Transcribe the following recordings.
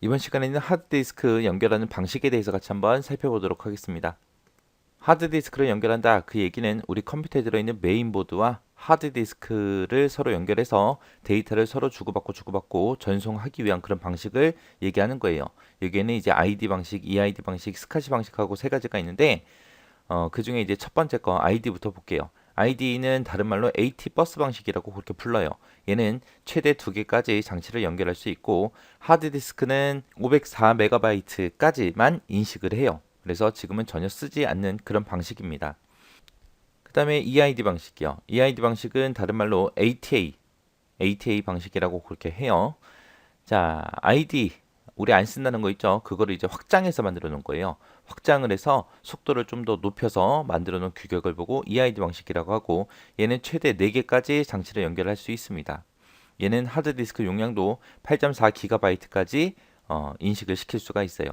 이번 시간에는 하드디스크 연결하는 방식에 대해서 같이 한번 살펴보도록 하겠습니다. 하드디스크를 연결한다. 그 얘기는 우리 컴퓨터에 들어있는 메인보드와 하드디스크를 서로 연결해서 데이터를 서로 주고받고 주고받고 전송하기 위한 그런 방식을 얘기하는 거예요. 여기에는 이제 ID 방식, EID 방식, 스카시 방식하고 세 가지가 있는데 어, 그 중에 이제 첫 번째 거 ID부터 볼게요. ID는 다른 말로 AT 버스 방식이라고 그렇게 불러요. 얘는 최대 두 개까지 장치를 연결할 수 있고 하드디스크는 504MB까지만 인식을 해요. 그래서 지금은 전혀 쓰지 않는 그런 방식입니다. 그 다음에 EID 방식이요. EID 방식은 다른 말로 ATA, ATA 방식이라고 그렇게 해요. 자, ID 우리 안 쓴다는 거 있죠? 그거를 이제 확장해서 만들어 놓은 거예요. 확장을 해서 속도를 좀 더 높여서 만들어 놓은 규격을 보고 EID 방식이라고 하고 얘는 최대 4개까지 장치를 연결할 수 있습니다. 얘는 하드디스크 용량도 8.4GB까지 어, 인식을 시킬 수가 있어요.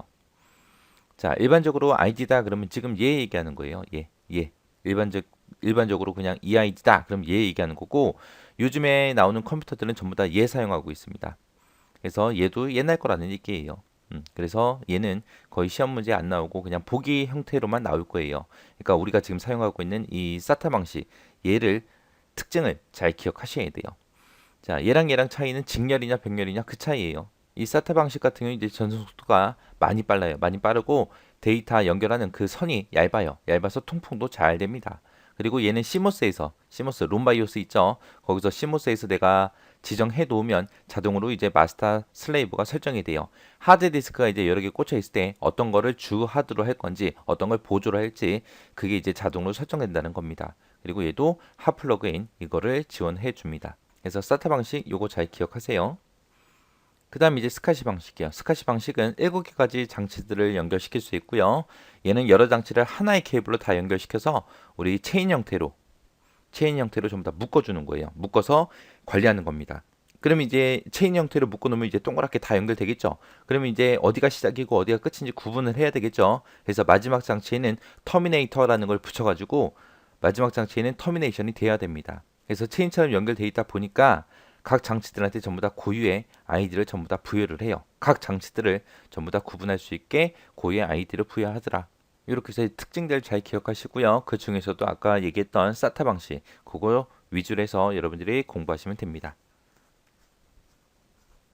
자, 일반적으로 ID다 그러면 지금 얘 얘기하는 거예요. 얘, 얘. 일반적 일반적으로 그냥 EID다 그럼 얘 얘기하는 거고 요즘에 나오는 컴퓨터들은 전부 다 얘 사용하고 있습니다. 그래서 얘도 옛날 거라는 얘기예요. 음, 그래서 얘는 거의 시험 문제 안 나오고 그냥 보기 형태로만 나올 거예요. 그러니까 우리가 지금 사용하고 있는 이 SATA 방식 얘를 특징을 잘 기억하셔야 돼요. 자, 얘랑 얘랑 차이는 직렬이냐 병렬이냐 그 차이예요. 이 SATA 방식 같은 경우는 이제 전송 속도가 많이 빨라요. 많이 빠르고 데이터 연결하는 그 선이 얇아요. 얇아서 통풍도 잘 됩니다. 그리고 얘는 시모스에서 시모스 롬바이오스 있죠. 거기서 시모스에서 내가 지정해 놓으면 자동으로 이제 마스터 슬레이브가 설정이 돼요. 하드 디스크가 이제 여러 개 꽂혀 있을 때 어떤 거를 주 하드로 할 건지 어떤 걸 보조로 할지 그게 이제 자동으로 설정된다는 겁니다. 그리고 얘도 하 플러그인 이거를 지원해 줍니다. 그래서 SATA 방식 요거 잘 기억하세요. 그 다음 이제 스카시 방식이요. 스카시 방식은 7개까지 장치들을 연결시킬 수 있고요. 얘는 여러 장치를 하나의 케이블로 다 연결시켜서 우리 체인 형태로 체인 형태로 전부 다 묶어주는 거예요. 묶어서 관리하는 겁니다. 그럼 이제 체인 형태로 묶어놓으면 이제 동그랗게 다 연결되겠죠. 그러면 이제 어디가 시작이고 어디가 끝인지 구분을 해야 되겠죠. 그래서 마지막 장치에는 터미네이터라는 걸 붙여가지고 마지막 장치에는 터미네이션이 돼야 됩니다. 그래서 체인처럼 연결돼 있다 보니까 각 장치들한테 전부 다 고유의 아이디를 전부 다 부여를 해요. 각 장치들을 전부 다 구분할 수 있게 고유의 아이디를 부여하더라. 이렇게 해서 특징들 잘 기억하시고요. 그 중에서도 아까 얘기했던 사타 방식 그거 위주로 해서 여러분들이 공부하시면 됩니다.